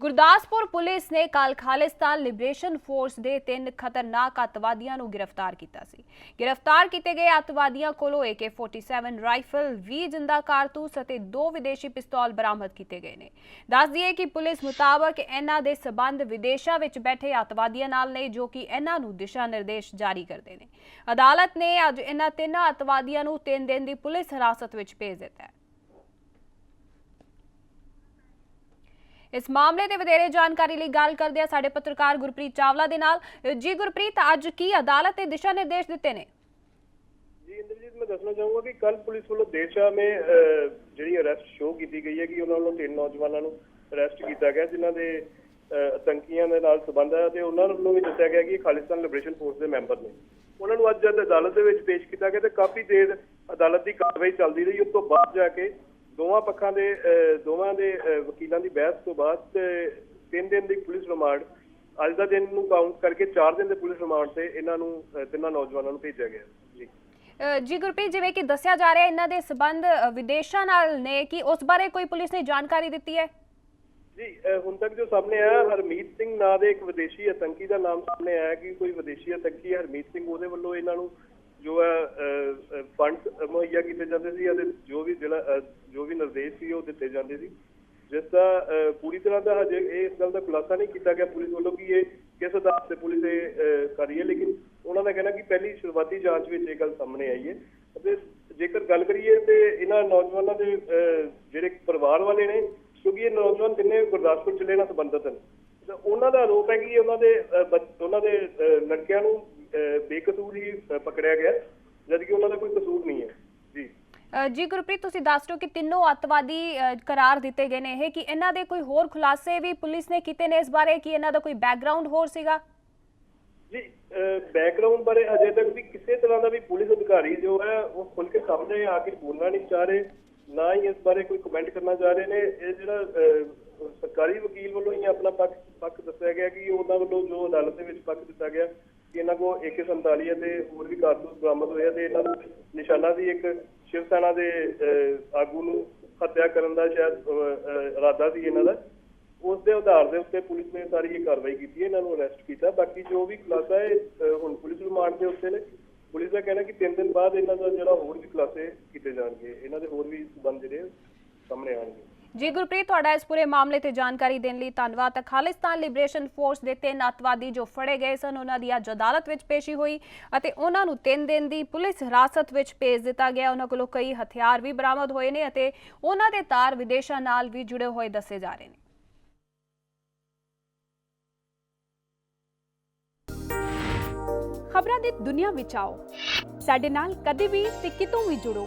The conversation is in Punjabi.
ਗੁਰਦਾਸਪੁਰ ਪੁਲਿਸ ਨੇ ਕੱਲ ਖਾਲਿਸਤਾਨ ਲਿਬਰੇਸ਼ਨ ਫੋਰਸ ਦੇ ਤਿੰਨ ਖਤਰਨਾਕ ਅੱਤਵਾਦੀਆਂ ਨੂੰ ਗ੍ਰਿਫਤਾਰ ਕੀਤਾ ਸੀ। ਗ੍ਰਿਫਤਾਰ ਕੀਤੇ ਗਏ ਅੱਤਵਾਦੀਆਂ ਕੋਲੋਂ AK47 ਰਾਈਫਲ 20 ਜਿੰਦਾ ਕਾਰਤੂਸ ਅਤੇ ਦੋ ਵਿਦੇਸ਼ੀ ਪਿਸਤੌਲ ਬਰਾਮਦ ਕੀਤੇ ਗਏ ਨੇ। ਦੱਸ ਦਈਏ ਕਿ ਪੁਲਿਸ ਮੁਤਾਬਕ ਇਹਨਾਂ ਦੇ ਸਬੰਧ ਵਿਦੇਸ਼ਾਂ ਵਿੱਚ ਬੈਠੇ ਅੱਤਵਾਦੀਆਂ ਨਾਲ ਨੇ, ਜੋ ਕਿ ਇਹਨਾਂ ਨੂੰ ਦਿਸ਼ਾ ਨਿਰਦੇਸ਼ ਜਾਰੀ ਕਰਦੇ ਨੇ। ਅਦਾਲਤ ਨੇ ਅੱਜ ਇਹਨਾਂ ਤਿੰਨਾਂ ਅੱਤਵਾਦੀਆਂ ਨੂੰ 3 ਦਿਨ ਦੀ ਪੁਲਿਸ ਹਿਰਾਸਤ ਵਿੱਚ ਭੇਜ ਦਿੱਤਾ ਹੈ। ਇਸ ਮਾਮਲੇ ਤੇ ਵਧੇਰੇ ਜਾਣਕਾਰੀ ਲਈ ਗੱਲ ਕਰਦੇ ਆ ਸਾਡੇ ਪੱਤਰਕਾਰ ਗੁਰਪ੍ਰੀਤ ਚਾਵਲਾ ਦੇ ਨਾਲ। ਜੀ ਗੁਰਪ੍ਰੀਤ, ਅੱਜ ਕੀ ਅਦਾਲਤ ਨੇ ਦਿਸ਼ਾ ਨਿਰਦੇਸ਼ ਦਿੱਤੇ ਨੇ? ਜੀ ਇੰਦਰਜੀਤ, ਮੈਂ ਦੱਸਣਾ ਚਾਹੂੰਗਾ ਕਿ ਕੱਲ ਪੁਲਿਸ ਵੱਲੋਂ ਦੇਰ ਮੇ ਜਿਹੜੀ ਅਰੈਸਟ ਸ਼ੋ ਕੀਤੀ ਗਈ ਹੈ ਕਿ ਉਹਨਾਂ ਵੱਲੋਂ ਤਿੰਨ ਨੌਜਵਾਨਾਂ ਨੂੰ ਅਰੈਸਟ ਕੀਤਾ ਗਿਆ, ਜਿਨ੍ਹਾਂ ਦੇ ਆਤੰਕੀਆਂ ਦੇ ਨਾਲ ਸੰਬੰਧ ਹੈ ਤੇ ਉਹਨਾਂ ਵੱਲੋਂ ਵੀ ਦੱਸਿਆ ਗਿਆ ਕਿ ਖਾਲਿਸਤਾਨ ਲਿਬਰੇਸ਼ਨ ਫੋਰਸ ਦੇ ਮੈਂਬਰ ਨੇ। ਉਹਨਾਂ ਨੂੰ ਅੱਜ ਜਦ ਅਦਾਲਤ ਦੇ ਵਿੱਚ ਪੇਸ਼ ਕੀਤਾ ਗਿਆ ਤੇ ਕਾਫੀ ਦੇਰ ਅਦਾਲਤ ਦੀ ਕਾਰਵਾਈ ਚੱਲਦੀ ਰਹੀ, ਉਸ ਤੋਂ ਬਾਅਦ ਜਾ ਕੇ ਦੋਵਾਂ ਪੱਖਾਂ ਦੇ ਦੋਵਾਂ ਦੇ ਵਕੀਲਾਂ ਦੀ ਬਹਿਸ ਤੋਂ ਬਾਅਦ ਤੇ ਤਿੰਨ ਦਿਨ ਦੀ ਪੁਲਿਸ ਰਿਮਾਂਡ ਅੱਜ ਦਾ ਦਿਨ ਨੂੰ ਕਾਊਂਟ ਕਰਕੇ 4 ਦਿਨ ਦੇ ਪੁਲਿਸ ਰਿਮਾਂਡ ਤੇ ਇਹਨਾਂ ਨੂੰ ਤਿੰਨਾਂ ਨੌਜਵਾਨਾਂ ਨੂੰ ਭੇਜਿਆ ਗਿਆ ਜੀ। ਗੁਰਪ੍ਰੀਤ ਜਿਵੇਂ ਕਿ ਦੱਸਿਆ ਜਾ ਰਿਹਾ ਇਹਨਾਂ ਦੇ ਸਬੰਧ ਵਿਦੇਸ਼ਾਂ ਨਾਲ ਨੇ ਕਿ ਉਸ ਬਾਰੇ ਕੋਈ ਪੁਲਿਸ ਨੇ ਜਾਣਕਾਰੀ ਦਿੱਤੀ ਹੈ? ਜੀ ਹੁਣ ਤੱਕ ਜੋ ਸਾਹਮਣੇ ਆਇਆ ਹਰਮੀਤ ਸਿੰਘ ਨਾਂ ਦੇ ਇੱਕ ਵਿਦੇਸ਼ੀ ਆਤੰਕੀ ਦਾ ਨਾਮ ਸਾਹਮਣੇ ਆਇਆ ਕਿ ਕੋਈ ਵਿਦੇਸ਼ੀ ਆਤੰਕੀ ਹਰਮੀਤ ਸਿੰਘ ਉਹਦੇ ਵੱਲੋਂ ਇਹਨਾਂ ਨੂੰ ਜੋ ਹੈ ਫੰਡ ਮੁਹੱਈਆ ਕੀਤੇ ਜਾਂਦੇ ਸੀ ਅਤੇ ਜੋ ਵੀ ਜਿਹੜਾ ਅਹ, ਜੋ ਵੀ ਨਿਰਦੇਸ਼ ਸੀ ਉਹ ਦਿੱਤੇ ਜਾਂਦੇ ਸੀ। ਜਿਸ ਦਾ ਅਹ, ਪੂਰੀ ਤਰ੍ਹਾਂ ਦਾ ਹਜੇ ਇਹ ਇਸ ਗੱਲ ਦਾ ਖੁਲਾਸਾ ਨਹੀਂ ਕੀਤਾ ਗਿਆ ਪੁਲਿਸ ਵੱਲੋਂ ਕਿ ਇਹ ਕਿਸ ਆਧਾਰ ਤੇ ਪੁਲਿਸ ਇਹ ਅਹ, ਕਰ ਰਹੀ ਹੈ। ਲੇਕਿਨ ਉਹਨਾਂ ਦਾ ਕਹਿਣਾ ਕਿ ਪਹਿਲੀ ਸ਼ੁਰੂਆਤੀ ਜਾਂਚ ਵਿੱਚ ਇਹ ਗੱਲ ਸਾਹਮਣੇ ਆਈ ਹੈ। ਅਤੇ ਜੇਕਰ ਗੱਲ ਕਰੀਏ ਤੇ ਇਹਨਾਂ ਨੌਜਵਾਨਾਂ ਦੇ ਅਹ, ਜਿਹੜੇ ਪਰਿਵਾਰ ਵਾਲੇ ਨੇ ਕਿਉਂਕਿ ਇਹ ਨੌਜਵਾਨ ਤਿੰਨੇ ਗੁਰਦਾਸਪੁਰ ਜ਼ਿਲ੍ਹੇ ਨਾਲ ਸੰਬੰਧਿਤ ਹਨ। ਤੇ ਉਹਨਾਂ ਦਾ ਆਰੋਪ ਹੈ ਕਿ ਉਹਨਾਂ ਦੇ ਉਹਨਾਂ ਦੇ ਅਹ, ਲੜਕਿਆਂ ਨੂੰ ਅਹ, ਬੇਕਸੂਰ ਹੀ ਪਕੜਿਆ ਗਿਆ ਜਦਕਿ ਉਹਨਾਂ ਦਾ ਕੋਈ ਕਸੂਰ ਨਹੀਂ ਹੈ। ਜੀ ਗੁਰਪ੍ਰੀਤ, ਤੁਸੀਂ ਦੱਸ ਰਹੇ ਹੋ ਕਿ ਤਿੰਨੋਂ ਅੱਤਵਾਦੀ ਕਰਾਰ ਦਿੱਤੇ ਗਏ ਨੇ। ਇਹ ਕਿ ਇਹਨਾਂ ਦੇ ਕੋਈ ਹੋਰ ਖੁਲਾਸੇ ਵੀ ਪੁਲਿਸ ਨੇ ਕੀਤੇ ਨੇ ਇਸ ਬਾਰੇ? ਕਿ ਇਹਨਾਂ ਦਾ ਕੋਈ ਬੈਕਗ੍ਰਾਉਂਡ ਹੋਰ ਸੀਗਾ? ਜੀ ਬੈਕਗ੍ਰਾਉਂਡ ਬਾਰੇ ਅਜੇ ਤੱਕ ਵੀ ਕਿਸੇ ਤਰ੍ਹਾਂ ਦਾ ਵੀ ਪੁਲਿਸ ਅਧਿਕਾਰੀ ਜੋ ਹੈ, ਉਹ ਖੁੱਲ ਕੇ ਸਾਹਮਣੇ ਆ ਕੇ ਬੋਲਣਾ ਨਹੀਂ ਚਾਹ ਰਹੇ, ਨਾ ਹੀ ਇਸ ਬਾਰੇ ਕੋਈ ਕਮੈਂਟ ਕਰਨਾ ਚਾਹ ਰਹੇ ਨੇ। ਇਹ ਜਿਹੜਾ ਸਰਕਾਰੀ ਵਕੀਲ ਵੱਲੋਂ ਹੀ ਆਪਣਾ ਪੱਖ ਪੱਖ ਦੱਸਿਆ ਗਿਆ ਕਿ ਉਹਨਾਂ ਵੱਲੋਂ ਜੋ ਅਦਾਲਤ ਦੇ ਵਿੱਚ ਪੱਖ ਦਿੱਤਾ ਗਿਆ ਕਿ ਇਹਨਾਂ ਕੋਲ AK47 ਅਤੇ ਹੋਰ ਵੀ ਕਾਰਤੂਸ ਬਰਾਮਦ ਹੋਏ ਤੇ ਇਹਨਾਂ ਨੂੰ ਨਿਸ਼ਾਨਾ ਦੀ ਇੱਕ ਸ਼ਿਵ ਸੈਨਾ ਦੇ ਆਗੂ ਨੂੰ ਹੱਤਿਆ ਕਰਨ ਦਾ ਸ਼ਾਇਦ ਇਰਾਦਾ ਸੀ ਇਹਨਾਂ ਦਾ। ਉਸ ਦੇ ਆਧਾਰ ਦੇ ਉੱਤੇ ਪੁਲਿਸ ਨੇ ਸਾਰੀ ਇਹ ਕਾਰਵਾਈ ਕੀਤੀ ਹੈ ਇਹਨਾਂ ਨੂੰ ਅਰੈਸਟ ਕੀਤਾ। ਬਾਕੀ ਜੋ ਵੀ ਖੁਲਾਸਾ ਹੈ ਹੁਣ ਪੁਲਿਸ ਰਿਮਾਂਡ ਦੇ ਉੱਤੇ ਨੇ। ਪੁਲਿਸ ਦਾ ਕਹਿਣਾ ਕਿ 3 ਦਿਨ ਬਾਅਦ ਇਹਨਾਂ ਦਾ ਜਿਹੜਾ ਹੋਰ ਵੀ ਖੁਲਾਸੇ ਕੀਤੇ ਜਾਣਗੇ। ਇਹਨਾਂ ਦੇ ਹੋਰ ਵੀ ਸਬੰਧ ਜਿਹੜੇ ਸਾਹਮਣੇ ਆਣਗੇ ਜੀ ਗੁਰਪ੍ਰੀਤ, ਤੁਹਾਡਾ ਇਸ ਪੂਰੇ ਮਾਮਲੇ ਤੇ ਜਾਣਕਾਰੀ ਦੇਣ ਲਈ ਧੰਨਵਾਦ। ਤਾਂ ਖਾਲਿਸਤਾਨ ਲਿਬਰੇਸ਼ਨ ਫੋਰਸ ਦੇ ਤਿੰਨ ਅੱਤਵਾਦੀ ਜੋ ਫੜੇ ਗਏ ਸਨ, ਉਹਨਾਂ ਦੀ ਅੱਜ ਅਦਾਲਤ ਵਿੱਚ ਪੇਸ਼ੀ ਹੋਈ ਅਤੇ ਉਹਨਾਂ ਨੂੰ 3 ਦਿਨ ਦੀ ਪੁਲਿਸ ਹਿਰਾਸਤ ਵਿੱਚ ਭੇਜ ਦਿੱਤਾ ਗਿਆ। ਉਹਨਾਂ ਕੋਲੋਂ ਕਈ ਹਥਿਆਰ ਵੀ ਬਰਾਮਦ ਹੋਏ ਨੇ ਅਤੇ ਉਹਨਾਂ ਦੇ ਤਾਰ ਵਿਦੇਸ਼ਾਂ ਨਾਲ ਵੀ ਜੁੜੇ ਹੋਏ ਦੱਸੇ ਜਾ ਰਹੇ ਨੇ। ਖਬਰਾਂ ਦੀ ਦੁਨੀਆ ਵਿੱਚ ਆਓ। ਸਾਡੇ ਨਾਲ ਕਦੇ ਵੀ ਤੇ ਕਿਤੋਂ ਵੀ ਜੁੜੋ।